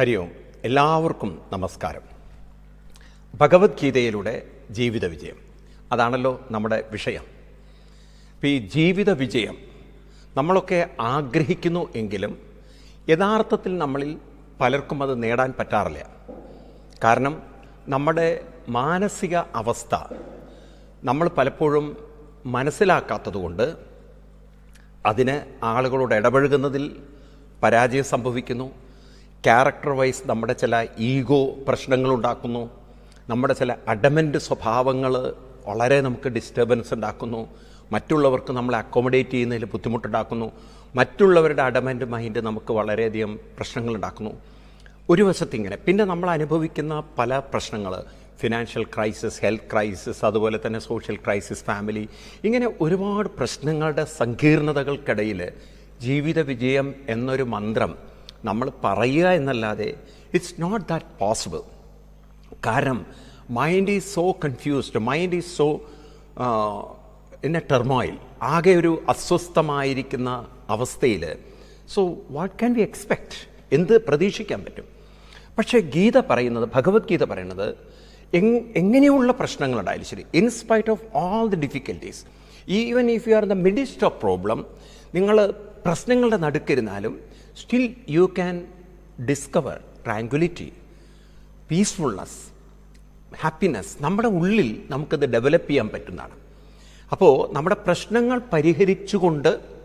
ഹരി ഓം എല്ലാവർക്കും നമസ്കാരം. ഭഗവത്ഗീതയിലൂടെ ജീവിത വിജയം. അതാണല്ലോ നമ്മുടെ വിഷയം. അപ്പോൾ ഈ ജീവിത വിജയം നമ്മളൊക്കെ ആഗ്രഹിക്കുന്നു എങ്കിലും യഥാർത്ഥത്തിൽ നമ്മളിൽ പലർക്കും അത് നേടാൻ പറ്റാറില്ല. കാരണം നമ്മുടെ മാനസിക അവസ്ഥ നമ്മൾ പലപ്പോഴും മനസ്സിലാക്കാത്തതുകൊണ്ട് അതിന് ആളുകളോട് ഇടപഴകുന്നതിൽ പരാജയം സംഭവിക്കുന്നു. ക്യാരക്ടർ വൈസ് നമ്മുടെ ചില ഈഗോ പ്രശ്നങ്ങൾ ഉണ്ടാക്കുന്നു. നമ്മുടെ ചില അഡമന്റ് സ്വഭാവങ്ങൾ വളരെ നമുക്ക് ഡിസ്റ്റർബൻസ് ഉണ്ടാക്കുന്നു. മറ്റുള്ളവർക്ക് നമ്മളെ അക്കോമഡേറ്റ് ചെയ്യുന്നതിൽ ബുദ്ധിമുട്ടുണ്ടാക്കുന്നു. മറ്റുള്ളവരുടെ അഡമന്റ് മൈൻഡ് നമുക്ക് വളരെയധികം പ്രശ്നങ്ങളുണ്ടാക്കുന്നു ഒരു വശത്ത് ഇങ്ങനെ. പിന്നെ നമ്മൾ അനുഭവിക്കുന്ന പല പ്രശ്നങ്ങൾ. ഫിനാൻഷ്യൽ ക്രൈസിസ് ഹെൽത്ത് ക്രൈസിസ് അതുപോലെ തന്നെ സോഷ്യൽ ക്രൈസിസ് ഫാമിലി ഇങ്ങനെ ഒരുപാട് പ്രശ്നങ്ങളുടെ സങ്കീർണതകൾക്കിടയിൽ ജീവിത വിജയം എന്നൊരു മന്ത്രം നമ്മൾ പറയുക എന്നല്ലാതെ ഇറ്റ്സ് നോട്ട് ദാറ്റ് പോസിബിൾ കാരണം mind is so confused mind is so in a turmoil ആകെ ഒരു അസ്വസ്ഥമായിരിക്കുന്ന അവസ്ഥയിൽ. So what can we expect എന്ത് പ്രതീക്ഷിക്കാൻ പറ്റും? പക്ഷേ ഗീത പറയുന്നത് ഭഗവത്ഗീത പറയുന്നത് എങ് എങ്ങനെയുള്ള പ്രശ്നങ്ങളുണ്ടായാലും ശരി in spite of all the difficulties even if you are the midst of problem നിങ്ങൾ പ്രശ്നങ്ങളുടെ നടുക്കിരുന്നാലും still you can discover tranquility peacefulness happiness നമ്മുടെ ഉള്ളിൽ നമുക്കത് ഡെവലപ്പ് ചെയ്യാൻ പറ്റുന്നതാണ്. അപ്പോൾ നമ്മുടെ പ്രശ്നങ്ങൾ പരിഹരിച്ചുകൊണ്ട്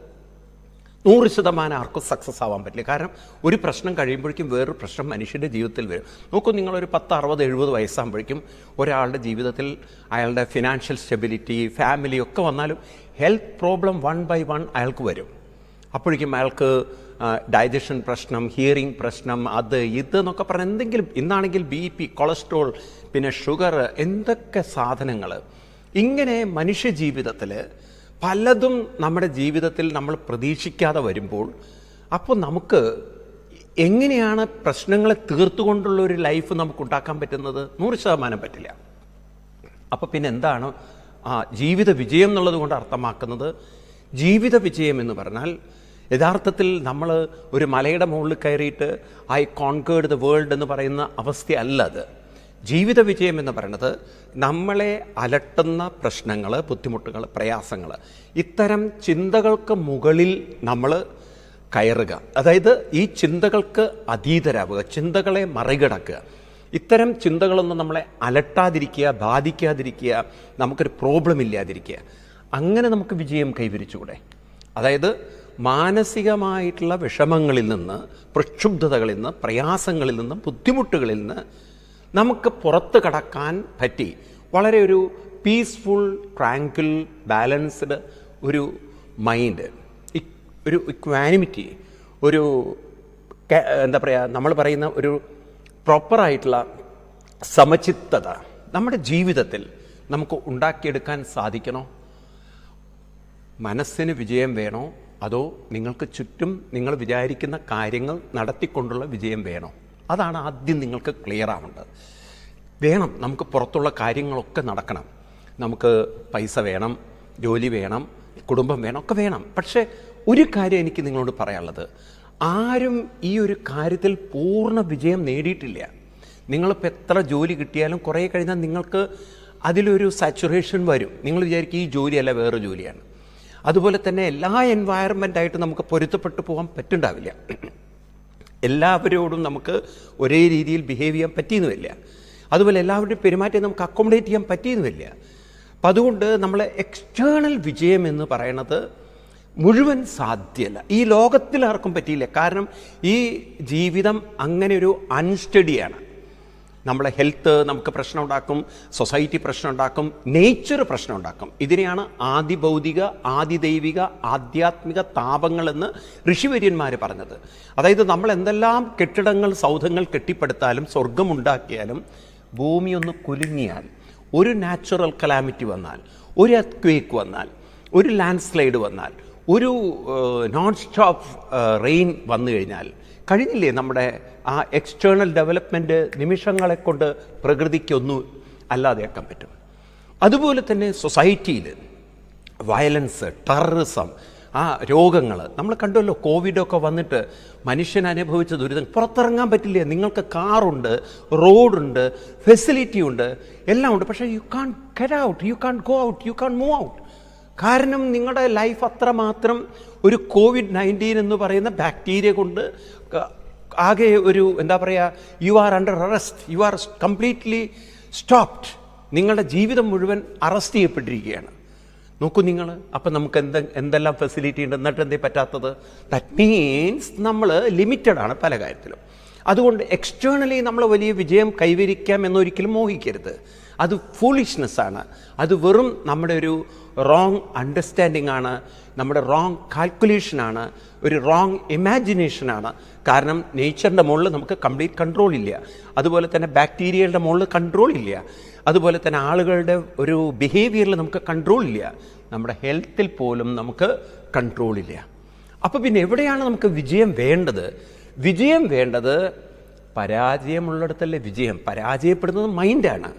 നൂറ് ശതമാനം ആർക്കും സക്സസ് ആവാൻ പറ്റില്ല. കാരണം ഒരു പ്രശ്നം കഴിയുമ്പോഴേക്കും വേറൊരു പ്രശ്നം മനുഷ്യന്റെ ജീവിതത്തിൽ വരും. നോക്കൂ നിങ്ങളൊരു പത്ത് അറുപത് എഴുപത് വയസ്സാകുമ്പോഴേക്കും ഒരാളുടെ ജീവിതത്തിൽ അയാളുടെ ഫിനാൻഷ്യൽ സ്റ്റെബിലിറ്റി ഫാമിലി ഒക്കെ വന്നാലും health problem one by one അയാൾക്ക് വരും. അപ്പോഴേക്കും അയാൾക്ക് ഡൈജഷൻ പ്രശ്നം ഹിയറിംഗ് പ്രശ്നം അത് ഇത് എന്നൊക്കെ പറഞ്ഞ എന്തെങ്കിലും ഇന്നാണെങ്കിൽ ബി പി കൊളസ്ട്രോൾ പിന്നെ ഷുഗർ എന്തൊക്കെ സാധനങ്ങൾ. ഇങ്ങനെ മനുഷ്യ ജീവിതത്തിൽ പലതും നമ്മുടെ ജീവിതത്തിൽ നമ്മൾ പ്രതീക്ഷിക്കാതെ വരുമ്പോൾ അപ്പോൾ നമുക്ക് എങ്ങനെയാണ് പ്രശ്നങ്ങളെ തീർത്തുകൊണ്ടുള്ള ഒരു ലൈഫ് നമുക്ക് ഉണ്ടാക്കാൻ പറ്റുന്നത്? നൂറ് ശതമാനം പറ്റില്ല. അപ്പോൾ പിന്നെ എന്താണ്? ജീവിത വിജയം എന്നുള്ളത് കൊണ്ട് അർത്ഥമാക്കുന്നത് ജീവിത വിജയം എന്ന് പറഞ്ഞാൽ യഥാർത്ഥത്തിൽ നമ്മൾ ഒരു മലയുടെ മുകളിൽ കയറിയിട്ട് ഐ കോൺകേർഡ് ദ വേൾഡ് എന്ന് പറയുന്ന അവസ്ഥയല്ല അത്. ജീവിത വിജയം എന്ന് പറയുന്നത് നമ്മളെ അലട്ടുന്ന പ്രശ്നങ്ങൾ ബുദ്ധിമുട്ടുകൾ പ്രയാസങ്ങൾ. ഇത്തരം ചിന്തകൾക്ക് മുകളിൽ നമ്മൾ കയറുക. അതായത് ഈ ചിന്തകൾക്ക് അതീതരാവുക ചിന്തകളെ മറികടക്കുക. ഇത്തരം ചിന്തകളൊന്നും നമ്മളെ അലട്ടാതിരിക്കുക ബാധിക്കാതിരിക്കുക നമുക്കൊരു പ്രോബ്ലം ഇല്ലാതിരിക്കുക. അങ്ങനെ നമുക്ക് വിജയം കൈവരിച്ചുകൂടെ? അതായത് മാനസികമായിട്ടുള്ള വിഷമങ്ങളിൽ നിന്ന് പ്രക്ഷുബ്ധതകളിൽ നിന്ന് പ്രയാസങ്ങളിൽ നിന്ന് ബുദ്ധിമുട്ടുകളിൽ നിന്ന് നമുക്ക് പുറത്ത് കടക്കാൻ പറ്റി. വളരെ ഒരു പീസ്ഫുൾ ട്രാങ്കിൾ ബാലൻസ്ഡ് ഒരു മൈൻഡ് ഒരു ഇക്വാനിമിറ്റി ഒരു എന്താ പറയുക നമ്മൾ പറയുന്ന ഒരു പ്രോപ്പറായിട്ടുള്ള സമചിത്തത നമ്മുടെ ജീവിതത്തിൽ നമുക്ക് ഉണ്ടാക്കിയെടുക്കാൻ സാധിക്കണോ? മനസ്സിന് വിജയം വേണോ? അതോ നിങ്ങൾക്ക് ചുറ്റും നിങ്ങൾ വിചാരിക്കുന്ന കാര്യങ്ങൾ നടത്തിക്കൊണ്ടുള്ള വിജയം വേണോ? അതാണ് ആദ്യം നിങ്ങൾക്ക് ക്ലിയർ ആവേണ്ടത്. വേണം നമുക്ക് പുറത്തുള്ള കാര്യങ്ങളൊക്കെ നടക്കണം. നമുക്ക് പൈസ വേണം ജോലി വേണം കുടുംബം വേണം ഒക്കെ വേണം. പക്ഷേ ഒരു കാര്യം എനിക്ക് നിങ്ങളോട് പറയാനുള്ളത്. ആരും ഈ ഒരു കാര്യത്തിൽ പൂർണ വിജയം നേടിയിട്ടില്ല. നിങ്ങളിപ്പോൾ എത്ര ജോലി കിട്ടിയാലും കുറേ കഴിഞ്ഞാൽ നിങ്ങൾക്ക് അതിലൊരു സാച്ചുറേഷൻ വരും. നിങ്ങൾ വിചാരിക്കും ഈ ജോലിയല്ല വേറെ ജോലിയാണ്. അതുപോലെ തന്നെ എല്ലാ എൻവയറമെന്റായിട്ട് നമുക്ക് പൊരുത്തപ്പെട്ടു പോകാൻ പറ്റുണ്ടാവില്ല. എല്ലാവരോടും നമുക്ക് ഒരേ രീതിയിൽ ബിഹേവ് ചെയ്യാൻ പറ്റിയെന്നുമില്ല. അതുപോലെ എല്ലാവരുടെയും പെരുമാറ്റം നമുക്ക് അക്കോമഡേറ്റ് ചെയ്യാൻ പറ്റിയെന്നുമില്ല. അപ്പം അതുകൊണ്ട് നമ്മൾ എക്സ്റ്റേണൽ വിജയം എന്ന് പറയണത് മുഴുവൻ സാധ്യല്ല ഈ ലോകത്തിൽ ആർക്കും പറ്റിയില്ല. കാരണം ഈ ജീവിതം അങ്ങനെ ഒരു അൺസ്റ്റഡിയാണ് നമ്മളെ ഹെൽത്ത് നമുക്ക് പ്രശ്നം ഉണ്ടാക്കും സൊസൈറ്റി പ്രശ്നം ഉണ്ടാക്കും നേച്ചർ പ്രശ്നം ഉണ്ടാക്കും ഇതിനെയാണ് ആദിഭൗതിക ആദിദൈവിക ആധ്യാത്മിക താപങ്ങൾ എന്ന് ഋഷിവര്യന്മാർ പറഞ്ഞത്. അതായത് നമ്മൾ എന്തെല്ലാം കെട്ടിടങ്ങൾ സൗധങ്ങൾ കെട്ടിപ്പടുത്താലും സ്വർഗമുണ്ടാക്കിയാലും ഭൂമി ഒന്ന് കുലുങ്ങിയാൽ ഒരു നാച്ചുറൽ കലാമിറ്റി വന്നാൽ ഒരു അക്വേക്ക് വന്നാൽ ഒരു ലാൻഡ് സ്ലൈഡ് വന്നാൽ ഒരു നോൺ സ്റ്റോപ്പ് റെയിൻ വന്നു കഴിഞ്ഞാൽ കഴിഞ്ഞില്ലേ നമ്മുടെ ആ എക്സ്റ്റേണൽ ഡെവലപ്മെന്റ് നിമിഷങ്ങളെ കൊണ്ട് പ്രകൃതിക്കൊന്നും അല്ലാതെയാക്കാൻ പറ്റും. അതുപോലെ തന്നെ സൊസൈറ്റിയിൽ വയലൻസ് ടെററിസം ആ രോഗങ്ങൾ നമ്മൾ കണ്ടുവല്ലോ കോവിഡൊക്കെ വന്നിട്ട് മനുഷ്യൻ അനുഭവിച്ച ദുരിതം പുറത്തിറങ്ങാൻ പറ്റില്ല? നിങ്ങൾക്ക് കാറുണ്ട് റോഡുണ്ട് ഫെസിലിറ്റി ഉണ്ട് എല്ലാം ഉണ്ട്. പക്ഷേ you can get out you can go out you can move out കാരണം നിങ്ങളുടെ ലൈഫ് അത്രമാത്രം ഒരു കോവിഡ് നയന്റീൻ എന്ന് പറയുന്ന ബാക്ടീരിയ കൊണ്ട് ആകെ ഒരു എന്താ പറയുക you are under arrest you are completely stopped നിങ്ങളുടെ ജീവിതം മുഴുവൻ അറസ്റ്റ് ചെയ്യപ്പെട്ടിരിക്കുകയാണ്. നോക്കൂ നിങ്ങൾ അപ്പം നമുക്ക് എന്ത് എന്തെല്ലാം ഫെസിലിറ്റി ഉണ്ട്? എന്നിട്ട് എന്തേ പറ്റാത്തത്? ദാറ്റ് മീൻസ് നമ്മൾ ലിമിറ്റഡ് ആണ് പല കാര്യത്തിലും. അതുകൊണ്ട് എക്സ്റ്റേണലി നമ്മൾ വലിയ വിജയം കൈവരിക്കാം എന്നൊരിക്കലും മോഹിക്കരുത്. അത് ഫൂളിഷ്നെസ് ആണ്. അത് വെറും നമ്മുടെ ഒരു റോങ് അണ്ടർസ്റ്റാൻഡിംഗ് ആണ്. നമ്മുടെ റോങ് കാൽക്കുലേഷനാണ് ഒരു റോങ് ഇമാജിനേഷനാണ് കാരണം നേച്ചറിന്റെ മുകളിൽ നമുക്ക് കംപ്ലീറ്റ് കൺട്രോൾ ഇല്ല. അതുപോലെ തന്നെ ബാക്ടീരിയകളുടെ മുകളിൽ കൺട്രോൾ ഇല്ല. അതുപോലെ തന്നെ ആളുകളുടെ ഒരു ബിഹേവിയറിൽ നമുക്ക് കൺട്രോൾ ഇല്ല. നമ്മുടെ ഹെൽത്തിൽ പോലും നമുക്ക് കൺട്രോൾ ഇല്ല. അപ്പോൾ പിന്നെ എവിടെയാണ് നമുക്ക് വിജയം വേണ്ടത്? വിജയം വേണ്ടത് പരാജയമുള്ളിടത്തല്ലേ വിജയം? പരാജയപ്പെടുന്നത് മൈൻഡാണ്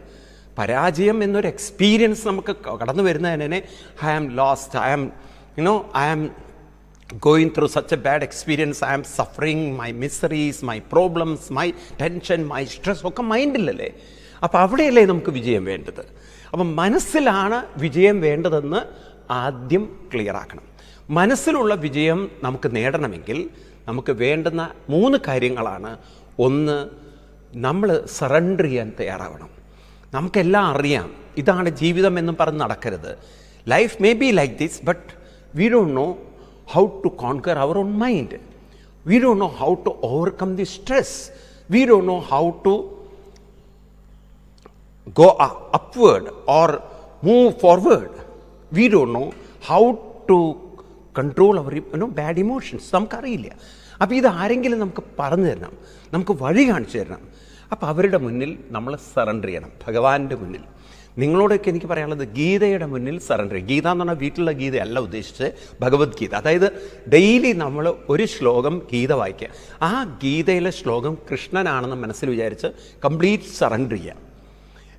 പരാജയം എന്നൊരു എക്സ്പീരിയൻസ് നമുക്ക് കടന്നു വരുന്നതിനെ I am lost I am you know I am going through such a bad experience I am suffering my miseries my problems my tension my stress ഒക്കെ മൈൻഡിലല്ലേ അപ്പോൾ അവിടെയല്ലേ നമുക്ക് വിജയം വേണ്ടത്? അപ്പം മനസ്സിലാണ് വിജയം വേണ്ടതെന്ന് ആദ്യം ക്ലിയർ ആക്കണം. മനസ്സിലുള്ള വിജയം നമുക്ക് നേടണമെങ്കിൽ നമുക്ക് വേണ്ടുന്ന മൂന്ന് കാര്യങ്ങളാണ്. ഒന്ന് നമ്മൾ സറണ്ടർ ചെയ്യാൻ തയ്യാറാവണം. നമുക്കെല്ലാം അറിയാം. ഇതാണ് ജീവിതം എന്നും പറഞ്ഞ് നടക്കരുത്. Life may be like this but we don't know how to conquer our own mind we don't know how to overcome the stress we don't know how to go upward or move forward. We don't know how to control our know, bad emotions. നമുക്കറിയില്ല. അപ്പോൾ ഇത് ആരെങ്കിലും നമുക്ക് പറഞ്ഞു തരണം നമുക്ക് വഴി കാണിച്ചു തരണം. അപ്പോൾ അവരുടെ മുന്നിൽ നമ്മൾ സറണ്ടർ ചെയ്യണം. ഭഗവാന്റെ മുന്നിൽ. നിങ്ങളോടൊക്കെ എനിക്ക് പറയാനുള്ളത് ഗീതയുടെ മുന്നിൽ സറണ്ടർ ഗീത എന്ന് പറഞ്ഞാൽ വീട്ടിലുള്ള ഗീതയല്ല ഉദ്ദേശിച്ച് ഭഗവത്ഗീത. അതായത് ഡെയിലി നമ്മൾ ഒരു ശ്ലോകം ഗീത വായിക്കുക. ആ ഗീതയിലെ ശ്ലോകം കൃഷ്ണനാണെന്ന് മനസ്സിൽ വിചാരിച്ച് കംപ്ലീറ്റ് സറണ്ടർ ചെയ്യുക.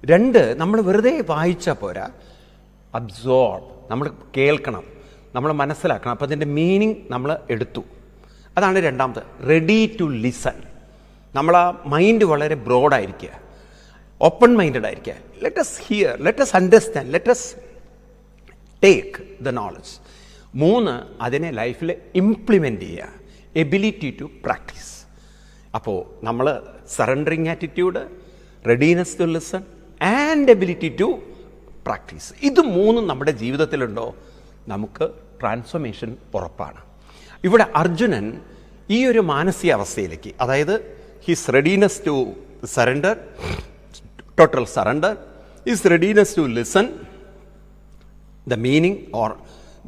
രണ്ട് നമ്മൾ വെറുതെ വായിച്ചാൽ പോരാ. അബ്സോർബ് നമ്മൾ കേൾക്കണം. നമ്മൾ മനസ്സിലാക്കണം. അപ്പോൾ അതിന്റെ മീനിങ് നമ്മൾ എടുത്തു. അതാണ് രണ്ടാമത്. റെഡി ടു ലിസൺ നമ്മൾ ആ മൈൻഡ് വളരെ ബ്രോഡായിരിക്കുക ഓപ്പൺ മൈൻഡഡ് ആയിരിക്കുക. Let's hear let's understand let's take the knowledge മൂന്ന് അതിനെ ലൈഫിൽ ഇംപ്ലിമെന്റ് ചെയ്യുക. എബിലിറ്റി ടു പ്രാക്ടീസ് അപ്പോൾ നമ്മൾ surrendering attitude readiness to listen and ability to practice ഇത് മൂന്നും നമ്മുടെ ജീവിതത്തിലുണ്ടോ? നമുക്ക് ട്രാൻസ്ഫോർമേഷൻ ഉറപ്പാണ്. ഇവിടെ അർജുനൻ ഈ ഒരു മാനസികാവസ്ഥയിലേക്ക് അതായത് his readiness to surrender total surrender is readiness to listen, the meaning or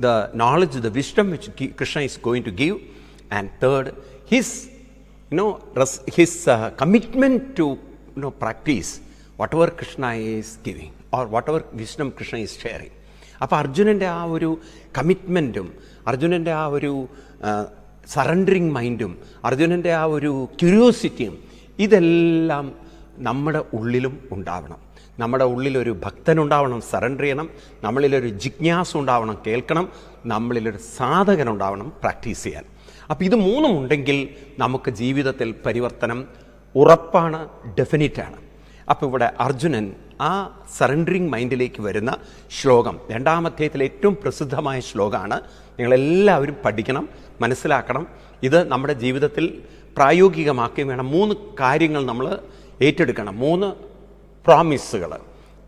the knowledge, the wisdom which Krishna is going to give, and third, his you know his uh, commitment to you know practice whatever Krishna is giving or whatever wisdom Krishna is sharing. അപ്പോൾ അർജുനന്റെ ആ ഒരു കമ്മിറ്റ്മെന്റും അർജുനന്റെ ആ ഒരു surrendering മൈൻഡും അർജുനന്റെ ആ ഒരു ക്യൂരിയോസിറ്റിയും ഇതെല്ലാം നമ്മുടെ ഉള്ളിലും ഉണ്ടാവണം. നമ്മുടെ ഉള്ളിലൊരു ഭക്തനുണ്ടാവണം സറണ്ടർ ചെയ്യണം. നമ്മളിലൊരു ജിജ്ഞാസ ഉണ്ടാവണം കേൾക്കണം. നമ്മളിലൊരു സാധകനുണ്ടാവണം പ്രാക്ടീസ് ചെയ്യാൻ. അപ്പോൾ ഇത് മൂന്നും ഉണ്ടെങ്കിൽ നമുക്ക് ജീവിതത്തിൽ പരിവർത്തനം ഉറപ്പാണ് ഡെഫിനിറ്റാണ് അപ്പോൾ ഇവിടെ അർജുനൻ ആ സറണ്ടറിങ് മൈൻഡിലേക്ക് വരുന്ന ശ്ലോകം രണ്ടാം അധ്യായത്തിലെ ഏറ്റവും പ്രസിദ്ധമായ ശ്ലോകമാണ്. നിങ്ങളെല്ലാവരും പഠിക്കണം മനസ്സിലാക്കണം. ഇത് നമ്മുടെ ജീവിതത്തിൽ പ്രായോഗികമാക്കുകയും വേണം. മൂന്ന് കാര്യങ്ങൾ നമ്മൾ ഏറ്റെടുക്കണം. മൂന്ന് പ്രോമിസുകൾ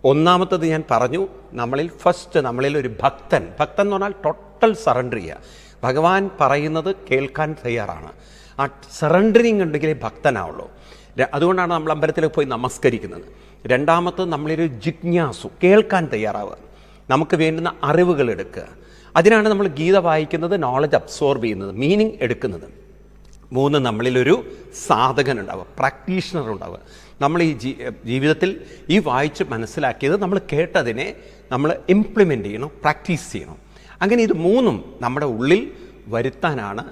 ഒന്നാമത്തത് ഞാൻ പറഞ്ഞു നമ്മളിൽ ഫസ്റ്റ് നമ്മളിൽ ഒരു ഭക്തൻ. ഭക്തൻ എന്ന് പറഞ്ഞാൽ ടോട്ടൽ സറണ്ടർ ചെയ്യുക. ഭഗവാൻ പറയുന്നത് കേൾക്കാൻ തയ്യാറാണ്. ആ സറണ്ടറിങ് ഉണ്ടെങ്കിലേ ഭക്തനാവുള്ളൂ. അതുകൊണ്ടാണ് നമ്മൾ അമ്പലത്തിൽ പോയി നമസ്കരിക്കുന്നത്. രണ്ടാമത്തത് നമ്മളൊരു ജിജ്ഞാസു കേൾക്കാൻ തയ്യാറാവുക. നമുക്ക് വേണ്ടുന്ന അറിവുകൾ എടുക്കുക. അതിനാണ് നമ്മൾ ഗീത വായിക്കുന്നത് നോളജ് അബ്സോർബ് ചെയ്യുന്നത് മീനിങ് എടുക്കുന്നത്. മൂന്ന് നമ്മളിലൊരു സാധകൻ ഉണ്ടാവുക പ്രാക്ടീഷണർ ഉണ്ടാവുക. നമ്മൾ ഈ ജീവിതത്തിൽ ഈ വായിച്ച് മനസ്സിലാക്കിയത് നമ്മൾ കേട്ടതിനെ നമ്മൾ ഇംപ്ലിമെന്റ് ചെയ്യണം പ്രാക്ടീസ് ചെയ്യണം. അങ്ങനെ ഇത് മൂന്നും നമ്മുടെ ഉള്ളിൽ വരുത്താനാണ്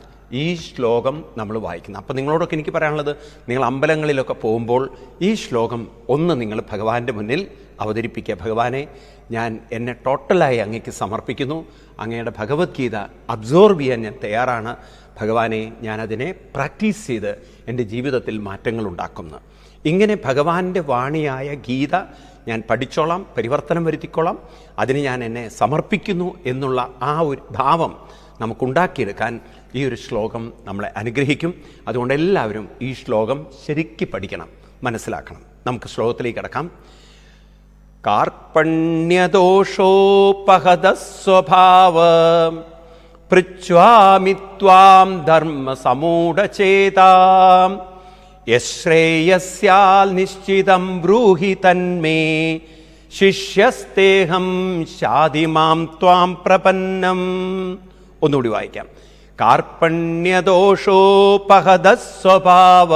ഈ ശ്ലോകം നമ്മൾ വായിക്കുന്നത്. അപ്പോൾ നിങ്ങളോടൊക്കെ എനിക്ക് പറയാനുള്ളത് നിങ്ങൾ അമ്പലങ്ങളിലൊക്കെ പോകുമ്പോൾ ഈ ശ്ലോകം ഒന്ന് നിങ്ങൾ ഭഗവാന്റെ മുന്നിൽ അവതരിപ്പിക്കുക. ഭഗവാനെ ഞാൻ എന്നെ ടോട്ടലായി അങ്ങേക്ക് സമർപ്പിക്കുന്നു. അങ്ങയുടെ ഭഗവത്ഗീത അബ്സോർബ് ചെയ്യാൻ ഞാൻ തയ്യാറാണ്. ഭഗവാനെ ഞാനതിനെ പ്രാക്ടീസ് ചെയ്ത് എന്റെ ജീവിതത്തിൽ മാറ്റങ്ങൾ ഉണ്ടാക്കുന്നു. ഇങ്ങനെ ഭഗവാന്റെ വാണിയായ ഗീത ഞാൻ പഠിച്ചോളാം പരിവർത്തനം വരുത്തിക്കോളാം. അതിന് ഞാൻ എന്നെ സമർപ്പിക്കുന്നു എന്നുള്ള ആ ഒരു ഭാവം നമുക്കുണ്ടാക്കിയെടുക്കാൻ ഈ ഒരു ശ്ലോകം നമ്മളെ അനുഗ്രഹിക്കും. അതുകൊണ്ട് എല്ലാവരും ഈ ശ്ലോകം ശരിക്കും പഠിക്കണം മനസ്സിലാക്കണം. നമുക്ക് ശ്ലോകത്തിലേക്ക് കിടക്കാം. കാർപ്പണ്യദോഷോപഹതസ്വഭാവ പൃച്ഛ്വാമി ധർമ്മ സമൂഢചേതാം യശ്രേയസ്യാൽ നിശ്ചിതം ബ്രൂഹി തന്മേ. ശിഷ്യസ്തേഹം ശാതിമാം ത്വാം പ്രപന്നം. ഒന്നുകൂടി വായിക്കാം. കാർപ്പണ്യദോഷോപഹദസ്വഭാവ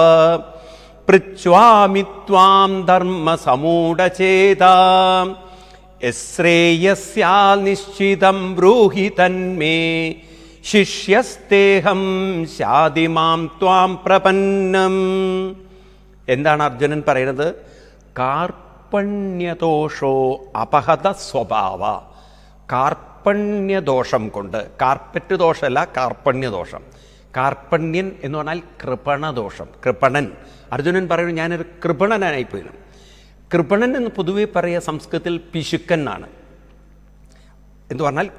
പൃച്വാമി ത്വാം ധർമ്മസമൂഢചേത യശ്രേയസ്യാൽ നിശ്ചിതം ബ്രൂഹി തന്മേ. ശിഷ്യസ്തേഹം ശാതിമാം ത്വാം പ്രപന്നം. എന്താണ് അർജുനൻ പറയുന്നത്? കാർപ്പണ്യദോഷോ അപഹത സ്വഭാവ. കാർപ്പണ്യദോഷം കൊണ്ട് കാർപ്പറ്റ് ദോഷമല്ല കാർപ്പണ്യദോഷം. കാർപ്പണ്യൻ എന്ന് പറഞ്ഞാൽ കൃപണദോഷം കൃപണൻ. അർജുനൻ പറയുന്നു ഞാനൊരു കൃപണനായിപ്പോയി കൃപണൻ എന്ന് പൊതുവെ പറയുക സംസ്കൃതത്തിൽ പിശുക്കൻ എന്ന് പറഞ്ഞാൽ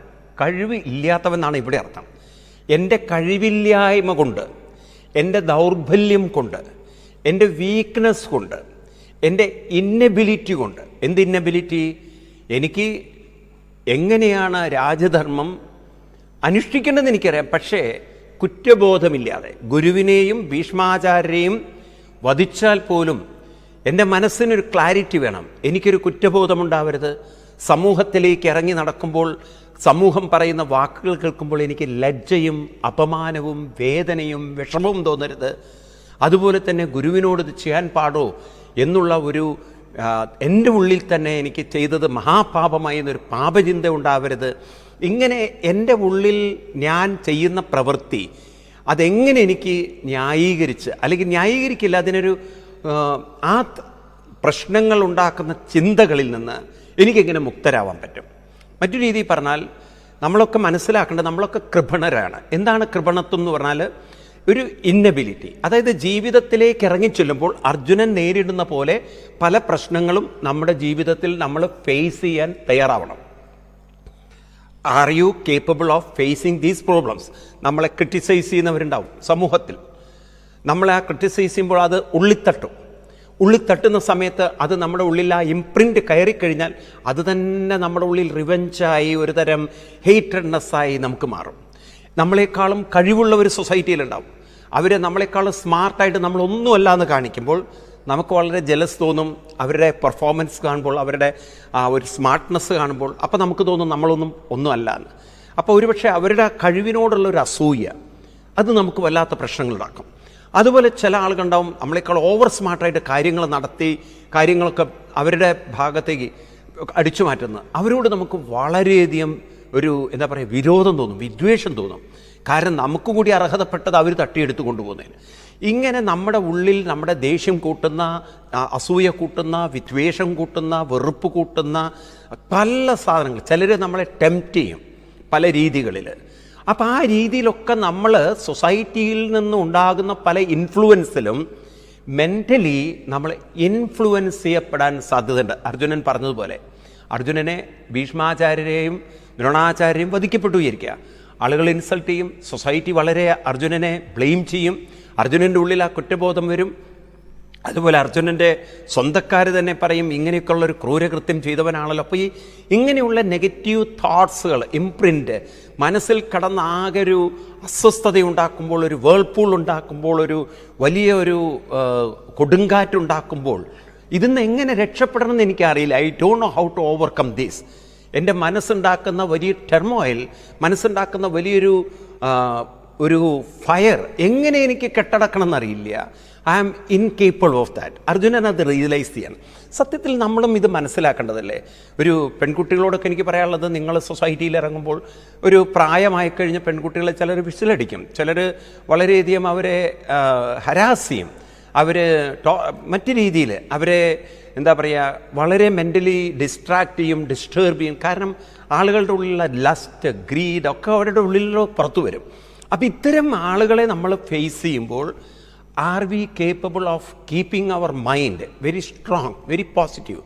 കഴിവ് ഇല്ലാത്തവെന്നാണ് ഇവിടെ അർത്ഥം. എന്റെ കഴിവില്ലായ്മ കൊണ്ട് എന്റെ ദൗർബല്യം കൊണ്ട് എന്റെ വീക്ക്നെസ് കൊണ്ട് എന്റെ ഇന്നബിലിറ്റി കൊണ്ട്. എന്ത് ഇന്നബിലിറ്റി എനിക്ക് എങ്ങനെയാണ് രാജധർമ്മം അനുഷ്ഠിക്കേണ്ടതെന്ന് എനിക്കറിയാം. പക്ഷേ കുറ്റബോധമില്ലാതെ ഗുരുവിനെയും ഭീഷ്മാചാര്യരെയും വധിച്ചാൽ പോലും എന്റെ മനസ്സിനൊരു ക്ലാരിറ്റി വേണം. എനിക്കൊരു കുറ്റബോധമുണ്ടാവരുത്. സമൂഹത്തിലേക്ക് ഇറങ്ങി നടക്കുമ്പോൾ സമൂഹം പറയുന്ന വാക്കുകൾ കേൾക്കുമ്പോൾ എനിക്ക് ലജ്ജയും അപമാനവും വേദനയും വിഷമവും തോന്നരുത്. അതുപോലെ തന്നെ ഗുരുവിനോട് ഇത് ചെയ്യാൻ പാടോ എന്നുള്ള ഒരു എന്റെ ഉള്ളിൽ തന്നെ എനിക്ക് ചെയ്തത് മഹാപാപമായി എന്നൊരു പാപചിന്ത ഉണ്ടാവരുത്. ഇങ്ങനെ എന്റെ ഉള്ളിൽ ഞാൻ ചെയ്യുന്ന പ്രവൃത്തി അതെങ്ങനെ എനിക്ക് ന്യായീകരിച്ച് അല്ലെങ്കിൽ ന്യായീകരിക്കില്ല അതിനൊരു ആ, പ്രശ്നങ്ങൾ ഉണ്ടാക്കുന്ന ചിന്തകളിൽ നിന്ന് എനിക്കെങ്ങനെ മുക്തരാവാൻ പറ്റും? മറ്റു രീതിയിൽ പറഞ്ഞാൽ നമ്മളൊക്കെ മനസ്സിലാക്കേണ്ടത് നമ്മളൊക്കെ കൃപണരാണ്. എന്താണ് കൃപണത്വം എന്ന് പറഞ്ഞാൽ ഒരു ഇന്നബിലിറ്റി അതായത് ജീവിതത്തിലേക്ക് ഇറങ്ങിച്ചെല്ലുമ്പോൾ അർജുനൻ നേരിടുന്ന പോലെ പല പ്രശ്നങ്ങളും നമ്മുടെ ജീവിതത്തിൽ നമ്മൾ ഫേസ് ചെയ്യാൻ തയ്യാറാവണം. Are you capable of facing these problems നമ്മളെ ക്രിട്ടിസൈസ് ചെയ്യുന്നവരുണ്ടാവും സമൂഹത്തിൽ. നമ്മളെ ആ ക്രിട്ടിസൈസ് ചെയ്യുമ്പോൾ അത് ഉള്ളിത്തട്ടും. ഉള്ളിത്തട്ടുന്ന സമയത്ത് അത് നമ്മുടെ ഉള്ളിൽ ആ ഇംപ്രിന്റ് കയറിക്കഴിഞ്ഞാൽ അത് തന്നെ നമ്മുടെ ഉള്ളിൽ റിവെഞ്ചായി ഒരു തരം ഹെയ്റ്റഡ്നെസ്സായി നമുക്ക് മാറും. നമ്മളെക്കാളും കഴിവുള്ള ഒരു സൊസൈറ്റിയിലുണ്ടാവും അവർ നമ്മളെക്കാളും സ്മാർട്ടായിട്ട് നമ്മളൊന്നുമല്ല എന്ന് കാണിക്കുമ്പോൾ നമുക്ക് വളരെ ജലസ് തോന്നും. അവരുടെ പെർഫോമൻസ് കാണുമ്പോൾ അവരുടെ ആ ഒരു സ്മാർട്ട്നെസ് കാണുമ്പോൾ. അപ്പോൾ നമുക്ക് തോന്നും നമ്മളൊന്നും ഒന്നുമല്ല എന്ന് അപ്പോൾ ഒരുപക്ഷെ അവരുടെ കഴിവിനോടുള്ള ഒരു അസൂയ അത് നമുക്ക് വല്ലാത്ത പ്രശ്നങ്ങളുണ്ടാക്കും അതുപോലെ ചില ആളുകളുണ്ടാവും നമ്മളെക്കാൾ ഓവർ സ്മാർട്ടായിട്ട് കാര്യങ്ങൾ നടത്തി കാര്യങ്ങളൊക്കെ അവരുടെ ഭാഗത്തേക്ക് അടിച്ചു മാറ്റുന്നത് അവരോട് നമുക്ക് വളരെയധികം ഒരു എന്താ പറയുക വിരോധം തോന്നും വിദ്വേഷം തോന്നും. കാരണം നമുക്ക് കൂടി അർഹതപ്പെട്ടത് അവർ തട്ടിയെടുത്ത് കൊണ്ടുപോകുന്നതിന്. ഇങ്ങനെ നമ്മുടെ ഉള്ളിൽ നമ്മുടെ ദേഷ്യം കൂട്ടുന്ന അസൂയ കൂട്ടുന്ന വിദ്വേഷം കൂട്ടുന്ന വെറുപ്പ് കൂട്ടുന്ന പല സാധനങ്ങൾ ചിലർ നമ്മളെ ടെംപ്റ്റ് ചെയ്യും പല രീതികളിൽ അപ്പോൾ ആ രീതിയിലൊക്കെ നമ്മൾ സൊസൈറ്റിയിൽ നിന്നുണ്ടാകുന്ന പല ഇൻഫ്ലുവൻസിലും മെന്റലി നമ്മൾ ഇൻഫ്ലുവൻസ് ചെയ്യപ്പെടാൻ സാധ്യതയുണ്ട്. അർജുനൻ പറഞ്ഞതുപോലെ. അർജുനനെ ഭീഷ്മാചാര്യരെയും ദ്രോണാചാര്യരെയും വധിക്കപ്പെട്ടു വിചാരിക്കുക ആളുകൾ ഇൻസൾട്ട് ചെയ്യും. സൊസൈറ്റി വളരെ അർജുനനെ ബ്ലെയിം ചെയ്യും. അർജുനന്റെ ഉള്ളിൽ ആ കുറ്റബോധം വരും. അതുപോലെ അർജുനന്റെ സ്വന്തക്കാർ തന്നെ പറയും ഇങ്ങനെയൊക്കെയുള്ള ഒരു ക്രൂരകൃത്യം ചെയ്തവനാണല്ലോ. അപ്പോൾ ഈ ഇങ്ങനെയുള്ള നെഗറ്റീവ് തോട്ട്സുകൾ ഇംപ്രിന്റ് മനസ്സിൽ കടന്ന ആകെ ഒരു അസ്വസ്ഥത ഉണ്ടാക്കുമ്പോൾ ഒരു വേൾപൂൾ ഉണ്ടാക്കുമ്പോൾ ഒരു വലിയ ഒരു കൊടുങ്കാറ്റുണ്ടാക്കുമ്പോൾ ഇതിൽ നിന്ന് എങ്ങനെ രക്ഷപ്പെടണമെന്ന് എനിക്കറിയില്ല. I don't know how to overcome these എന്റെ മനസ്സുണ്ടാക്കുന്ന വലിയ ടെർമോയിൽ മനസ്സുണ്ടാക്കുന്ന വലിയൊരു ഒരു ഫയർ എങ്ങനെ എനിക്ക് കെട്ടടക്കണം എന്നറിയില്ല I am incapable of that Arjunan അത് റിയലൈസ് ചെയ്യണം. സത്യത്തിൽ നമ്മളും ഇത് മനസ്സിലാക്കേണ്ടതല്ലേ? ഒരു പെൺകുട്ടികളോടൊക്കെ എനിക്ക് പറയാനുള്ളത് നിങ്ങൾ സൊസൈറ്റിയിൽ ഇറങ്ങുമ്പോൾ ഒരു പ്രായമായി കഴിഞ്ഞ പെൺകുട്ടികളെ ചിലർ വിസിലടിക്കും ചിലർ വളരെയധികം അവരെ ഹരാസ് ചെയ്യും. അവർ മറ്റു രീതിയിൽ അവരെ എന്താ പറയുക വളരെ മെന്റലി ഡിസ്ട്രാക്റ്റ് ചെയ്യും ഡിസ്റ്റേർബ് ചെയ്യും. കാരണം ആളുകളുടെ ഉള്ളിലുള്ള ലസ്റ്റ് ഗ്രീഡ് ഒക്കെ അവരുടെ ഉള്ളിലോ പുറത്തു വരും. അപ്പോൾ ഇത്തരം ആളുകളെ നമ്മൾ ഫേസ് ചെയ്യുമ്പോൾ are we capable of keeping our mind very strong very positive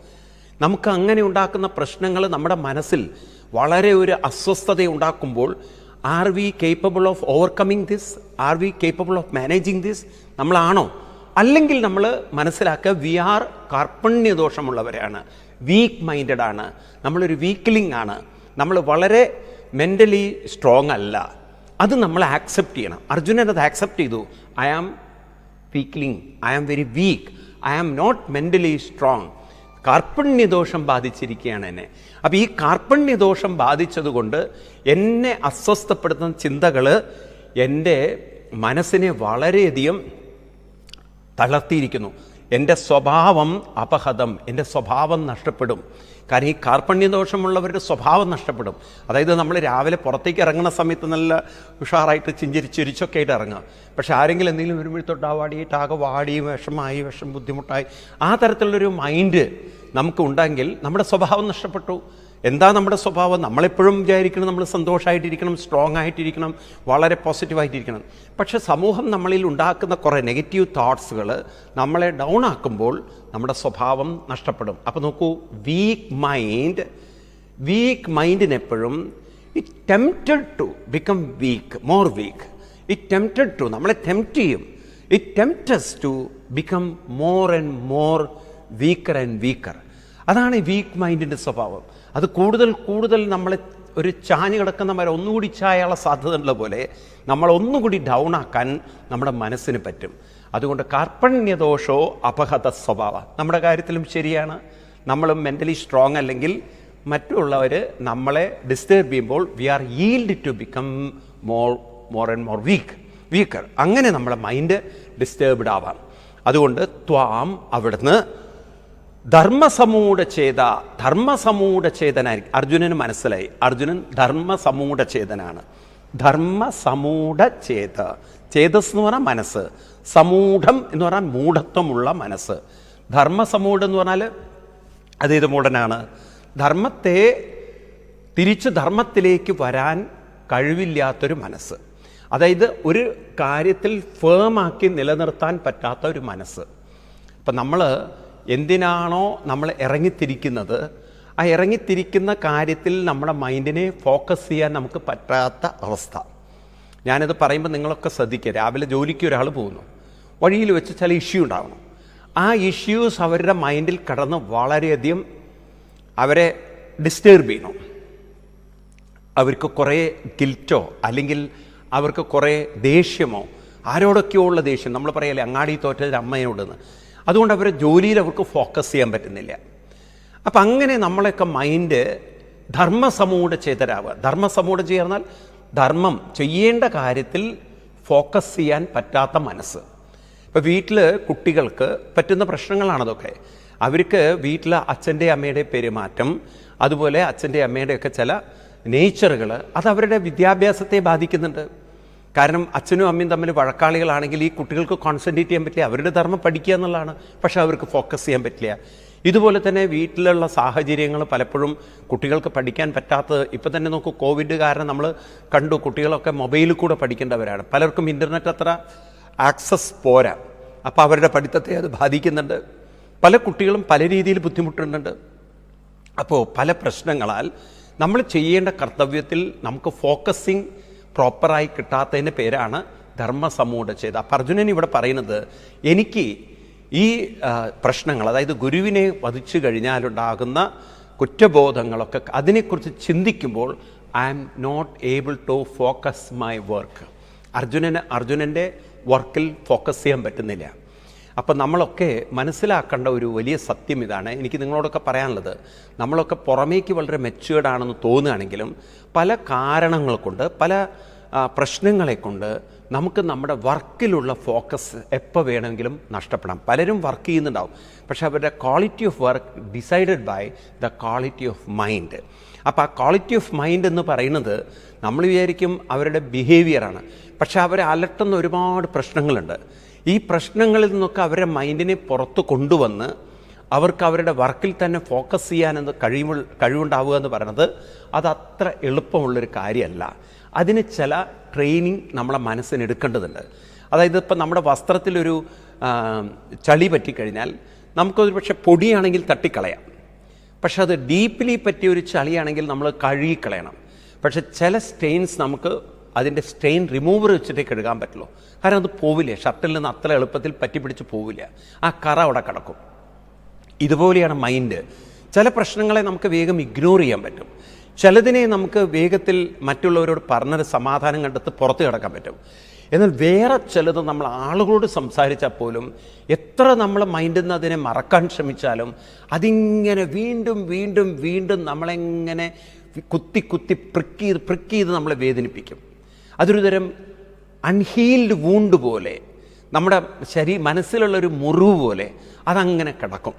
നമുക്ക് അങ്ങനെ ഉണ്ടാക്കുന്ന പ്രശ്നങ്ങൾ നമ്മുടെ മനസ്സിൽ വളരെ ഒരു അസ്വസ്ഥത ഉണ്ടാക്കുമ്പോൾ are we capable of overcoming this are we capable of managing this നമ്മളാണോ? അല്ലെങ്കിൽ നമ്മൾ മനസ്സിലാക്കുക വി ആർ കാർപ്പണ്യദോഷമുള്ളവരാണ് വീക്ക് മൈൻഡഡ് ആണ് നമ്മളൊരു വീക്ക്ലിംഗ് ആണ് നമ്മൾ വളരെ മെന്റലി സ്ട്രോങ് അല്ല. അത് നമ്മൾ ആക്സെപ്റ്റ് ചെയ്യണം. അർജുനൻ അത് ആക്സെപ്റ്റ് ചെയ്തു. I am weakling I am very weak I am not mentally strong കാർപ്പണ്യദോഷം ബാധിച്ചിരിക്കുകയാണ് എന്നെ. അപ്പോൾ ഈ കാർപ്പണ്യദോഷം ബാധിച്ചതുകൊണ്ട് എന്നെ അസ്വസ്ഥപ്പെടുത്തുന്ന ചിന്തകൾ എന്റെ മനസ്സിനെ വളരെയധികം തളർത്തിയിരിക്കുന്നു. എന്റെ സ്വഭാവം അപഹതം എന്റെ സ്വഭാവം നഷ്ടപ്പെടും. കാരണം ഈ കാർപ്പണ്യദോഷമുള്ളവരുടെ സ്വഭാവം നഷ്ടപ്പെടും. അതായത് നമ്മൾ രാവിലെ പുറത്തേക്ക് ഇറങ്ങുന്ന സമയത്ത് നല്ല ഉഷാറായിട്ട് ചിഞ്ചിരി ചിരിച്ചൊക്കെ ആയിട്ട് ഇറങ്ങുക. പക്ഷെ ആരെങ്കിലും എന്തെങ്കിലും വരുമ്പോഴത്തോട്ട് ആ വാടിയിട്ട് ആകെ വാടി വിഷമായി വിഷം ബുദ്ധിമുട്ടായി ആ തരത്തിലുള്ളൊരു മൈൻഡ് നമുക്ക് ഉണ്ടെങ്കിൽ നമ്മുടെ സ്വഭാവം നഷ്ടപ്പെട്ടു. എന്താ നമ്മുടെ സ്വഭാവം? നമ്മളെപ്പോഴും വിചാരിക്കണം നമ്മൾ സന്തോഷമായിട്ടിരിക്കണം സ്ട്രോങ് ആയിട്ടിരിക്കണം വളരെ പോസിറ്റീവായിട്ടിരിക്കണം പക്ഷേ സമൂഹം നമ്മളിൽ ഉണ്ടാക്കുന്ന കുറേ നെഗറ്റീവ് തോട്ട്സുകൾ നമ്മളെ ഡൗൺ ആക്കുമ്പോൾ നമ്മുടെ സ്വഭാവം നഷ്ടപ്പെടും. അപ്പോൾ നോക്കൂ weak mind weak മൈൻഡിനെപ്പോഴും it tempted to become weak more weak it tempted to നമ്മളെ ടെംപ്റ്റ് ചെയ്യും. It tempts to become more and more weaker and weaker അതാണ് ഈ വീക്ക് മൈൻഡിന്റെ സ്വഭാവം. അത് കൂടുതൽ കൂടുതൽ നമ്മളെ ഒരു ചാഞ്ഞ് കിടക്കുന്ന മരം ഒന്നുകൂടി ചായാനുള്ള സാധ്യത ഉള്ള പോലെ നമ്മൾ ഒന്നുകൂടി ഡൗൺ ആക്കാൻ നമ്മുടെ മനസ്സിന് പറ്റും. അതുകൊണ്ട് കാർപ്പണ്യദോഷോ അപഹത സ്വഭാവ. നമ്മുടെ കാര്യത്തിലും ശരിയാണ്. നമ്മൾ മെന്റലി സ്ട്രോങ് അല്ലെങ്കിൽ മറ്റുള്ളവർ നമ്മളെ ഡിസ്റ്റർബ് ചെയ്യുമ്പോൾ we are yield to become more more and more weak weaker അങ്ങനെ നമ്മുടെ മൈൻഡ് ഡിസ്റ്റർബ്ഡ് ആവാം. അതുകൊണ്ട് ത്വാം അവിടുന്ന് ധർമ്മസമൂഢ ചേത ധർമ്മസമൂഢ ചേതനായിരിക്കും അർജുനന് മനസ്സിലായി. അർജുനൻ ധർമ്മസമൂഢ ചേതനാണ് ധർമ്മസമൂഢ ചേത ചേതസ് എന്ന് പറഞ്ഞാൽ മനസ്സ്. സമൂഢം എന്ന് പറഞ്ഞാൽ മൂഢത്വമുള്ള മനസ്സ്. ധർമ്മസമൂഢം എന്ന് പറഞ്ഞാൽ അതേത് മൂഢനാണ്? ധർമ്മത്തെ തിരിച്ച് ധർമ്മത്തിലേക്ക് വരാൻ കഴിവില്ലാത്തൊരു മനസ്സ്. അതായത് ഒരു കാര്യത്തിൽ ഫേമാക്കി നിലനിർത്താൻ പറ്റാത്ത ഒരു മനസ്സ്. അപ്പം നമ്മൾ എന്തിനാണോ നമ്മൾ ഇറങ്ങിത്തിരിക്കുന്നത്? ആ ഇറങ്ങിത്തിരിക്കുന്ന കാര്യത്തിൽ നമ്മുടെ മൈൻഡിനെ ഫോക്കസ് ചെയ്യാൻ നമുക്ക് പറ്റാത്ത അവസ്ഥ. ഞാനിത് പറയുമ്പോൾ നിങ്ങളൊക്കെ ശ്രദ്ധിക്കുക. രാവിലെ ജോലിക്ക് ഒരാൾ പോകുന്നു. വഴിയിൽ വെച്ച് ചില ഇഷ്യൂ ഉണ്ടാവണം. ആ ഇഷ്യൂസ് അവരുടെ മൈൻഡിൽ കടന്ന് വളരെയധികം അവരെ ഡിസ്റ്റേർബ് ചെയ്യണം അവർക്ക് കുറേ ഗിൽറ്റോ അല്ലെങ്കിൽ അവർക്ക് കുറേ ദേഷ്യമോ ആരോടൊക്കെയോ ഉള്ള ദേഷ്യം. നമ്മൾ പറയല്ലേ അങ്ങാടി തോറ്റ അമ്മയോടെന്ന് അതുകൊണ്ട് അവരെ ജോലിയിൽ അവർക്ക് ഫോക്കസ് ചെയ്യാൻ പറ്റുന്നില്ല. അപ്പം അങ്ങനെ നമ്മളെയൊക്കെ മൈൻഡ് ധർമ്മസമൂഢ ചേതരാവുക. ധർമ്മസമൂഢ ചേർന്നാൽ ധർമ്മം ചെയ്യേണ്ട കാര്യത്തിൽ ഫോക്കസ് ചെയ്യാൻ പറ്റാത്ത മനസ്സ്. ഇപ്പോൾ വീട്ടിൽ കുട്ടികൾക്ക് പറ്റുന്ന പ്രശ്നങ്ങളാണതൊക്കെ അവർക്ക് വീട്ടിൽ അച്ഛന്റെ അമ്മയുടെ പെരുമാറ്റം അതുപോലെ അച്ഛന്റെ അമ്മയുടെയൊക്കെ ചില നേച്ചറുകൾ അത് അവരുടെ വിദ്യാഭ്യാസത്തെ ബാധിക്കുന്നുണ്ട്. കാരണം അച്ഛനും അമ്മയും തമ്മിൽ വഴക്കാളികളാണെങ്കിൽ ഈ കുട്ടികൾക്ക് കോൺസെൻട്രേറ്റ് ചെയ്യാൻ പറ്റില്ല. അവരുടെ ധർമ്മം പഠിക്കുക എന്നുള്ളതാണ്. പക്ഷേ അവർക്ക് ഫോക്കസ് ചെയ്യാൻ പറ്റില്ല. ഇതുപോലെ തന്നെ വീട്ടിലുള്ള സാഹചര്യങ്ങൾ പലപ്പോഴും കുട്ടികൾക്ക് പഠിക്കാൻ പറ്റാത്തത്. ഇപ്പം തന്നെ നോക്കൂ കോവിഡ് കാരണം നമ്മൾ കണ്ടു കുട്ടികളൊക്കെ മൊബൈലിൽ കൂടെ പഠിക്കേണ്ടവരാണ്. പലർക്കും ഇന്റർനെറ്റ് അത്ര ആക്സസ് പോരാ. അപ്പോൾ അവരുടെ പഠിത്തത്തെ അത് ബാധിക്കുന്നുണ്ട്. പല കുട്ടികളും പല രീതിയിൽ ബുദ്ധിമുട്ടുന്നുണ്ട്. അപ്പോൾ പല പ്രശ്നങ്ങളാൽ നമ്മൾ ചെയ്യേണ്ട കർത്തവ്യത്തിൽ നമുക്ക് ഫോക്കസിങ് പ്രോപ്പറായി കിട്ടാത്തതിന്റെ പേരാണ് ധർമ്മസമൂഢ ചെയ്ത. അപ്പം അർജുനൻ ഇവിടെ പറയുന്നത് എനിക്ക് ഈ പ്രശ്നങ്ങൾ അതായത് ഗുരുവിനെ വധിച്ചു കഴിഞ്ഞാലുണ്ടാകുന്ന കുറ്റബോധങ്ങളൊക്കെ അതിനെക്കുറിച്ച് ചിന്തിക്കുമ്പോൾ I am not able to focus my work അർജുനന് അർജുനന്റെ വർക്കിൽ ഫോക്കസ് ചെയ്യാൻ പറ്റുന്നില്ല. അപ്പം നമ്മളൊക്കെ മനസ്സിലാക്കേണ്ട ഒരു വലിയ സത്യം ഇതാണ്. എനിക്ക് നിങ്ങളോടൊക്കെ പറയാനുള്ളത് നമ്മളൊക്കെ പുറമേക്ക് വളരെ മെച്ചുവേർഡാണെന്ന് തോന്നുകയാണെങ്കിലും പല കാരണങ്ങൾ കൊണ്ട് പല പ്രശ്നങ്ങളെ കൊണ്ട് നമുക്ക് നമ്മുടെ വർക്കിലുള്ള ഫോക്കസ് എപ്പോൾ വേണമെങ്കിലും നഷ്ടപ്പെടാം. പലരും വർക്ക് ചെയ്യുന്നുണ്ടാവും. പക്ഷെ അവരുടെ quality of work decided by the quality of mind അപ്പോൾ ആ ക്വാളിറ്റി ഓഫ് മൈൻഡ് എന്ന് പറയുന്നത് നമ്മൾ വിചാരിക്കും അവരുടെ ബിഹേവിയറാണ് പക്ഷെ അവരെ അലട്ടുന്ന ഒരുപാട് പ്രശ്നങ്ങളുണ്ട്. ഈ പ്രശ്നങ്ങളിൽ നിന്നൊക്കെ അവരുടെ മൈൻഡിനെ പുറത്ത് കൊണ്ടുവന്ന് അവർക്ക് അവരുടെ വർക്കിൽ തന്നെ ഫോക്കസ് ചെയ്യാനെന്ന് കഴിവ് കഴിവുണ്ടാവുക എന്ന് പറയുന്നത് അത് അത്ര എളുപ്പമുള്ളൊരു കാര്യമല്ല. അതിന് ചില ട്രെയിനിങ് നമ്മളെ മനസ്സിന് എടുക്കേണ്ടതുണ്ട്. അതായത് ഇപ്പം നമ്മുടെ വസ്ത്രത്തിലൊരു ചളി പറ്റിക്കഴിഞ്ഞാൽ നമുക്കൊരു പക്ഷെ പൊടിയാണെങ്കിൽ തട്ടിക്കളയാം. പക്ഷെ അത് ഡീപ്ലി പറ്റിയ ഒരു ചളിയാണെങ്കിൽ നമ്മൾ കഴുകിക്കളയണം. പക്ഷെ ചില സ്റ്റെയിൻസ് നമുക്ക് അതിന്റെ സ്റ്റെയിൻ റിമൂവർ വെച്ചിട്ടേ കഴുകാൻ പറ്റുള്ളൂ. കാരണം അത് പോവില്ല. ഷർട്ടിൽ നിന്ന് അത്ര എളുപ്പത്തിൽ പറ്റി പിടിച്ച് പോവില്ല. ആ കറ അവിടെ കിടക്കും. ഇതുപോലെയാണ് മൈൻഡ് ചില പ്രശ്നങ്ങളെ നമുക്ക് വേഗം ഇഗ്നോർ ചെയ്യാൻ പറ്റും. ചിലതിനെ നമുക്ക് വേഗത്തിൽ മറ്റുള്ളവരോട് പറഞ്ഞൊരു സമാധാനം കണ്ടെത്ത് പുറത്ത് കിടക്കാൻ പറ്റും. എന്നാൽ വേറെ ചിലത് നമ്മൾ ആളുകളോട് സംസാരിച്ചാൽ പോലും എത്ര നമ്മൾ മൈൻഡിൽ നിന്ന് അതിനെ മറക്കാൻ ശ്രമിച്ചാലും അതിങ്ങനെ വീണ്ടും വീണ്ടും വീണ്ടും നമ്മളെങ്ങനെ കുത്തി കുത്തി പ്രിക്ക് ചെയ്ത് പ്രിക്ക് ചെയ്ത് നമ്മളെ വേദനിപ്പിക്കും. അതൊരു തരം അൺഹീൽഡ് വൂണ്ട് പോലെ നമ്മുടെ ശരീ മനസ്സിലുള്ളൊരു മുറിവ് പോലെ അതങ്ങനെ കിടക്കും.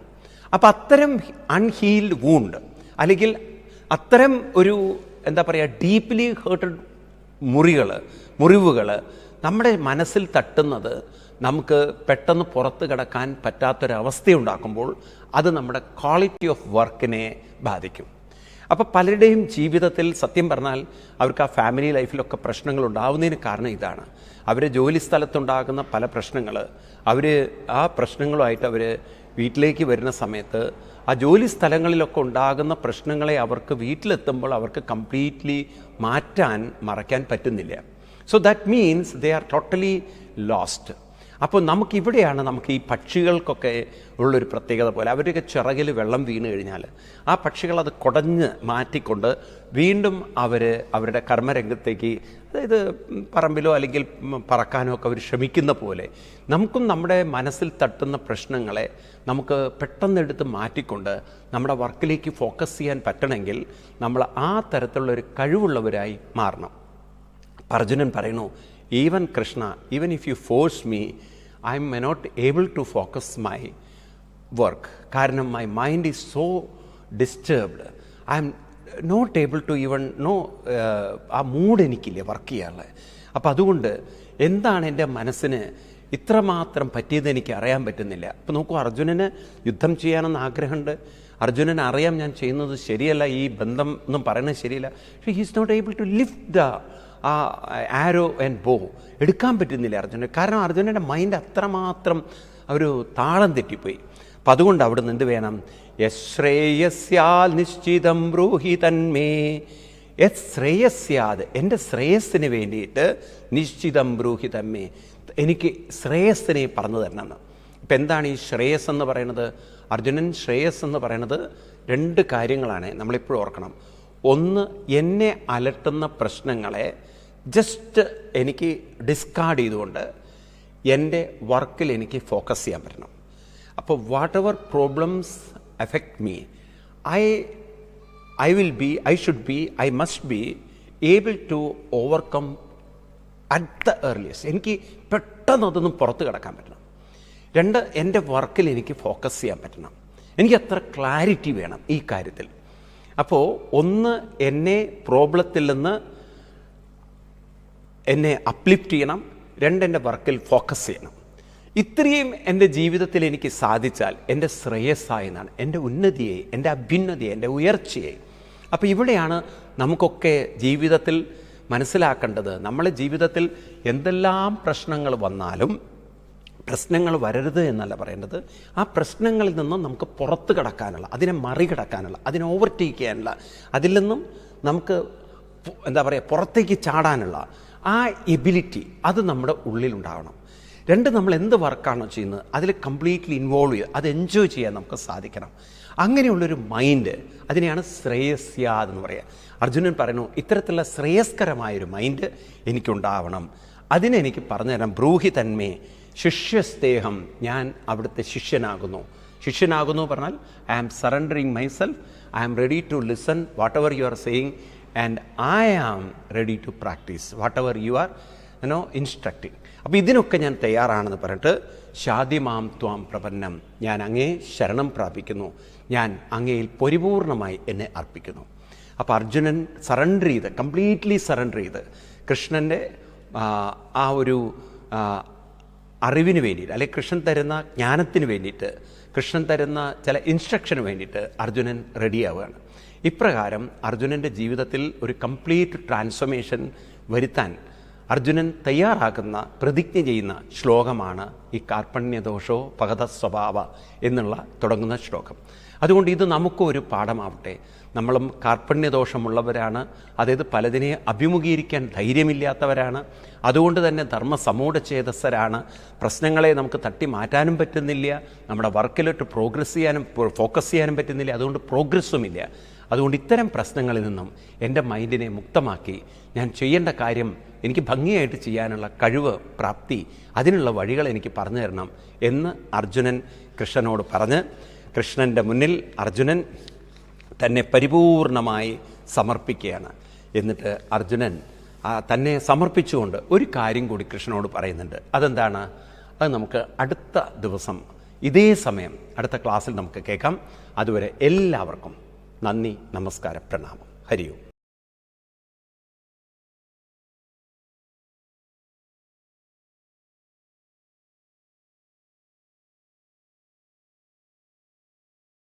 അപ്പം അത്തരം അൺഹീൽഡ് വൂണ്ട് അല്ലെങ്കിൽ അത്തരം ഒരു എന്താ പറയുക ഡീപ്ലി ഹേർട്ടഡ് മുറികൾ മുറിവുകൾ നമ്മുടെ മനസ്സിൽ തട്ടുന്നത് നമുക്ക് പെട്ടെന്ന് പുറത്ത് കിടക്കാൻ പറ്റാത്തൊരവസ്ഥയുണ്ടാക്കുമ്പോൾ അത് നമ്മുടെ ക്വാളിറ്റി ഓഫ് വർക്കിനെ ബാധിക്കും. അപ്പോൾ പലരുടെയും ജീവിതത്തിൽ സത്യം പറഞ്ഞാൽ അവർക്ക് ആ ഫാമിലി ലൈഫിലൊക്കെ പ്രശ്നങ്ങൾ ഉണ്ടാവുന്നതിന് കാരണം ഇതാണ്. അവർ ജോലി സ്ഥലത്തുണ്ടാകുന്ന പല പ്രശ്നങ്ങൾ അവർ ആ പ്രശ്നങ്ങളുമായിട്ട് അവർ വീട്ടിലേക്ക് വരുന്ന സമയത്ത് ആ ജോലി സ്ഥലങ്ങളിലൊക്കെ ഉണ്ടാകുന്ന പ്രശ്നങ്ങളെ അവർക്ക് വീട്ടിലെത്തുമ്പോൾ അവർക്ക് കംപ്ലീറ്റ്ലി മാറ്റാൻ മറയ്ക്കാൻ പറ്റുന്നില്ല. So that means they are totally lost അപ്പോൾ നമുക്കിവിടെയാണ് നമുക്ക് ഈ പക്ഷികൾക്കൊക്കെ ഉള്ളൊരു പ്രത്യേകത പോലെ. അവരൊക്കെ ചിറകിൽ വെള്ളം വീണ് കഴിഞ്ഞാൽ ആ പക്ഷികൾ അത് കുടഞ്ഞ് മാറ്റിക്കൊണ്ട് വീണ്ടും അവർ അവരുടെ കർമ്മരംഗത്തേക്ക് അതായത് പറമ്പിലോ അല്ലെങ്കിൽ പറക്കാനോ ഒക്കെ അവർ ശ്രമിക്കുന്ന പോലെ നമുക്കും നമ്മുടെ മനസ്സിൽ തട്ടുന്ന പ്രശ്നങ്ങളെ നമുക്ക് പെട്ടെന്നെടുത്ത് മാറ്റിക്കൊണ്ട് നമ്മുടെ വർക്കിലേക്ക് ഫോക്കസ് ചെയ്യാൻ പറ്റണമെങ്കിൽ നമ്മൾ ആ തരത്തിലുള്ള ഒരു കഴിവുള്ളവരായി മാറണം. അർജുനൻ പറയുന്നു even Krishna even if you force me I am not able to focus my work കാരണം my mind is so disturbed I am not able to even no ah mood എനിക്കില്ല വർക്ക് ചെയ്യാനുള്ള. അപ്പോൾ അതുകൊണ്ട് എന്താണ് എന്റെ മനസ്സിന് ഇത്രമാത്രം പറ്റിയത് എനിക്ക് അറിയാൻ പറ്റുന്നില്ല. അപ്പോൾ നോക്കൂ അർജുനന് യുദ്ധം ചെയ്യാനെന്ന് ആഗ്രഹമുണ്ട്. അർജുനൻ അറിയാം ഞാൻ ചെയ്യുന്നത് ശരിയല്ല ഈ ബന്ധം എന്നും പറയുന്നത് ശരിയല്ല. പക്ഷേ he's not able to lift the ah arrow and ബോ എടുക്കാൻ പറ്റുന്നില്ല അർജുനൻ. കാരണം അർജുനന്റെ മൈൻഡ് അത്രമാത്രം ഒരു താളം തെറ്റിപ്പോയി. അപ്പം അതുകൊണ്ട് അവിടെ നിന്ന് എന്ത് വേണം? യശ്രേയസ്യാൽ നിശ്ചിതം ബ്രൂഹി തന്മേ. യത് ശ്രേയസ്യാത് എന്റെ ശ്രേയസ്സിന് വേണ്ടിയിട്ട് നിശ്ചിതം ബ്രൂഹി എനിക്ക് ശ്രേയസ്സിനെ പറഞ്ഞു തരണം ഇപ്പം എന്താണ് ഈ ശ്രേയസ് എന്ന് പറയുന്നത്? അർജുനൻ ശ്രേയസ് എന്ന് പറയുന്നത് രണ്ട് കാര്യങ്ങളാണ്. നമ്മളിപ്പോഴും ഓർക്കണം. ഒന്ന് എന്നെ അലട്ടുന്ന പ്രശ്നങ്ങളെ ജസ്റ്റ് എനിക്ക് ഡിസ്കാർഡ് ചെയ്തുകൊണ്ട് എന്റെ വർക്കിൽ എനിക്ക് ഫോക്കസ് ചെയ്യാൻ പറ്റണം. അപ്പോൾ whatever problems affect me I I will be I should be I must be able to overcome at the earliest എനിക്ക് പെട്ടെന്ന് അതൊന്നും പുറത്ത് കിടക്കാൻ പറ്റണം. രണ്ട് എന്റെ വർക്കിൽ എനിക്ക് ഫോക്കസ് ചെയ്യാൻ പറ്റണം. എനിക്ക് അത്ര ക്ലാരിറ്റി വേണം ഈ കാര്യത്തിൽ. അപ്പോൾ ഒന്ന് എന്നെ പ്രോബ്ലത്തിൽ നിന്ന് എന്നെ അപ്ലിഫ്റ്റ് ചെയ്യണം രണ്ട് എന്റെ വർക്കിൽ ഫോക്കസ് ചെയ്യണം. ഇത്രയും എന്റെ ജീവിതത്തിൽ എനിക്ക് സാധിച്ചാൽ എന്റെ ശ്രേയസ്സായി എന്നാണ് എന്റെ ഉന്നതിയെ എന്റെ അഭ്യുന്നതിയെ എന്റെ ഉയർച്ചയെ. അപ്പോൾ ഇവിടെയാണ് നമുക്കൊക്കെ ജീവിതത്തിൽ മനസ്സിലാക്കേണ്ടത്. നമ്മളെ ജീവിതത്തിൽ എന്തെല്ലാം പ്രശ്നങ്ങൾ വന്നാലും പ്രശ്നങ്ങൾ വരരുത് എന്നല്ല പറയേണ്ടത്. ആ പ്രശ്നങ്ങളിൽ നിന്നും നമുക്ക് പുറത്ത് കടക്കാനുള്ള അതിനെ മറികടക്കാനുള്ള അതിനെ ഓവർടേക്ക് ചെയ്യാനുള്ള അതിൽ നിന്നും നമുക്ക് എന്താ പറയുക പുറത്തേക്ക് ചാടാനുള്ള ആ എബിലിറ്റി അത് നമ്മുടെ ഉള്ളിലുണ്ടാവണം രണ്ട് നമ്മൾ എന്ത് വർക്കാണോ ചെയ്യുന്നത് അതിൽ കംപ്ലീറ്റ്ലി ഇൻവോൾവ് ചെയ്യുക അത് എൻജോയ് ചെയ്യാൻ നമുക്ക് സാധിക്കണം. അങ്ങനെയുള്ളൊരു മൈൻഡ് അതിനെയാണ് ശ്രേയസ്യാദ് എന്ന് പറയുക അർജുനൻ പറയുന്നു ഇത്തരത്തിലുള്ള ശ്രേയസ്കരമായൊരു മൈൻഡ് എനിക്കുണ്ടാവണം. അതിനെനിക്ക് പറഞ്ഞു തരാം ബ്രൂഹി തന്മേ ശിഷ്യസ്തേഹം ഞാൻ അവിടുത്തെ ശിഷ്യനാകുന്നു. ശിഷ്യനാകുന്നു പറഞ്ഞാൽ I am surrendering myself I am ready to listen whatever you are saying and I am ready to practice whatever you are you know instructing അപ്പോൾ ഇതിനൊക്കെ ഞാൻ തയ്യാറാണെന്ന് പറഞ്ഞിട്ട് ശാദ്യമാം ത്വാം പ്രപന്നം ഞാൻ അങ്ങേ ശരണം പ്രാപിക്കുന്നു. ഞാൻ അങ്ങയിൽ പരിപൂർണമായി എന്നെ അർപ്പിക്കുന്നു. അപ്പോൾ അർജുനൻ സറണ്ടർ ചെയ്ത് കംപ്ലീറ്റ്ലി സറണ്ടർ ചെയ്ത് കൃഷ്ണന്റെ ആ, ഒരു അറിവിന് വേണ്ടിയിട്ട് അല്ലെങ്കിൽ കൃഷ്ണൻ തരുന്ന ജ്ഞാനത്തിന് വേണ്ടിയിട്ട് കൃഷ്ണൻ തരുന്ന ചില ഇൻസ്ട്രക്ഷന് വേണ്ടിയിട്ട് അർജുനൻ റെഡിയാവുകയാണ് ഇപ്രകാരം അർജുനന്റെ ജീവിതത്തിൽ ഒരു കംപ്ലീറ്റ് ട്രാൻസ്ഫോർമേഷൻ വരുത്താൻ അർജുനൻ തയ്യാറാക്കുന്ന പ്രതിജ്ഞ ചെയ്യുന്ന ശ്ലോകമാണ് ഈ കാർപ്പണ്യദോഷോ പകത സ്വഭാവ എന്നുള്ള തുടങ്ങുന്ന ശ്ലോകം. അതുകൊണ്ട് ഇത് നമുക്കൊരു പാഠമാവട്ടെ. നമ്മളും കാർപ്പണ്യദോഷമുള്ളവരാണ്. അതായത് പലതിനെ അഭിമുഖീകരിക്കാൻ ധൈര്യമില്ലാത്തവരാണ്. അതുകൊണ്ട് തന്നെ ധർമ്മ സമൂഢചേതസ്സരാണ് പ്രശ്നങ്ങളെ നമുക്ക് തട്ടി മാറ്റാനും പറ്റുന്നില്ല. നമ്മുടെ വർക്കിലോട്ട് പ്രോഗ്രസ് ചെയ്യാനും ഫോക്കസ് ചെയ്യാനും പറ്റുന്നില്ല. അതുകൊണ്ട് പ്രോഗ്രസ്സുമില്ല അതുകൊണ്ട് ഇത്തരം പ്രശ്നങ്ങളിൽ നിന്നും എന്റെ മൈൻഡിനെ മുക്തമാക്കി. ഞാൻ ചെയ്യേണ്ട കാര്യം എനിക്ക് ഭംഗിയായിട്ട് ചെയ്യാനുള്ള കഴിവ് പ്രാപ്തി അതിനുള്ള വഴികൾ എനിക്ക് പറഞ്ഞു തരണം എന്ന് അർജുനൻ കൃഷ്ണനോട് പറഞ്ഞ് കൃഷ്ണന്റെ മുന്നിൽ അർജുനൻ തന്നെ പരിപൂർണമായി സമർപ്പിക്കുകയാണ്. എന്നിട്ട് അർജുനൻ തന്നെ സമർപ്പിച്ചുകൊണ്ട് ഒരു കാര്യം കൂടി കൃഷ്ണനോട് പറയുന്നുണ്ട്. അതെന്താണ്? അത് നമുക്ക് അടുത്ത ദിവസം ഇതേ സമയം അടുത്ത ക്ലാസ്സിൽ നമുക്ക് കേൾക്കാം. അതുവരെ എല്ലാവർക്കും നന്ദി നമസ്കാരം പ്രണാമം. ഹരിയും